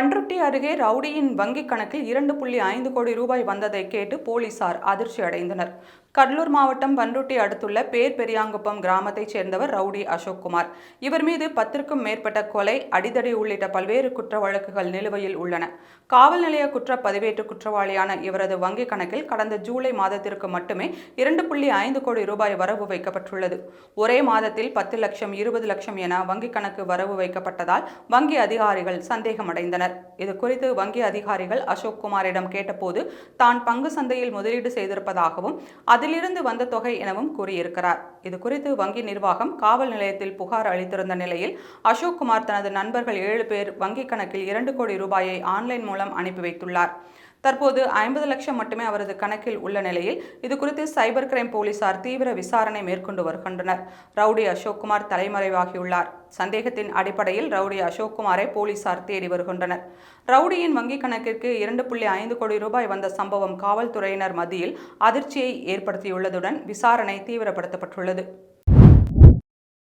Panruti அருகே ரவுடியின் வங்கிக் கணக்கில் இரண்டு புள்ளி ஐந்து கோடி ரூபாய் வந்ததை கேட்டு போலீசார் அதிர்ச்சி அடைந்தனர். கடலூர் மாவட்டம் பன்ருட்டி அடுத்துள்ள பேர் பெரியாங்குப்பம் கிராமத்தைச் சேர்ந்தவர் ரவுடி அசோக்குமார் இவர் மீது பத்திற்கும் மேற்பட்ட கொலை அடிதடி உள்ளிட்ட பல்வேறு குற்ற வழக்குகள் நிலுவையில் உள்ளன. காவல் நிலைய குற்ற பதிவேற்று குற்றவாளியான இவரது வங்கிக் கணக்கில் கடந்த ஜூலை மாதத்திற்கு மட்டுமே இரண்டு புள்ளி ஐந்து கோடி ரூபாய் வரவு வைக்கப்பட்டுள்ளது. ஒரே மாதத்தில் பத்து லட்சம் இருபது லட்சம் என வங்கிக் கணக்கு வரவு வைக்கப்பட்டதால் வங்கி அதிகாரிகள் சந்தேகமடைந்தனர். இது குறித்து வங்கி அதிகாரிகள் அசோக் குமாரிடம் கேட்டபோது தான் பங்கு சந்தையில் முதலீடு செய்திருப்பதாகவும் அதிலிருந்து வந்த தொகை எனவும் கூறியிருக்கிறார். இது குறித்து வங்கி நிர்வாகம் காவல் நிலையத்தில் புகார் அளித்திருந்த நிலையில் அசோக் குமார் தனது நண்பர்கள் ஏழு பேர் வங்கிக் கணக்கில் இரண்டு கோடி ரூபாயை ஆன்லைன் மூலம் அனுப்பி வைத்துள்ளார். தற்போது ஐம்பது லட்சம் மட்டுமே அவரது கணக்கில் உள்ள நிலையில். இது குறித்து சைபர் கிரைம் போலீசார் தீவிர விசாரணை மேற்கொண்டு வருகின்றனர். ரவுடி அசோக்குமார் தலைமறைவாகியுள்ளார். சந்தேகத்தின் அடிப்படையில் ரவுடி அசோக்குமாரை போலீசார் தேடி வருகின்றனர். ரவுடியின் வங்கிக் கணக்கிற்கு இரண்டு புள்ளி ஐந்து கோடி ரூபாய் வந்த சம்பவம் காவல்துறையினர் மத்தியில் அதிர்ச்சியை ஏற்படுத்தியுள்ளதுடன் விசாரணை தீவிரப்படுத்தப்பட்டுள்ளது.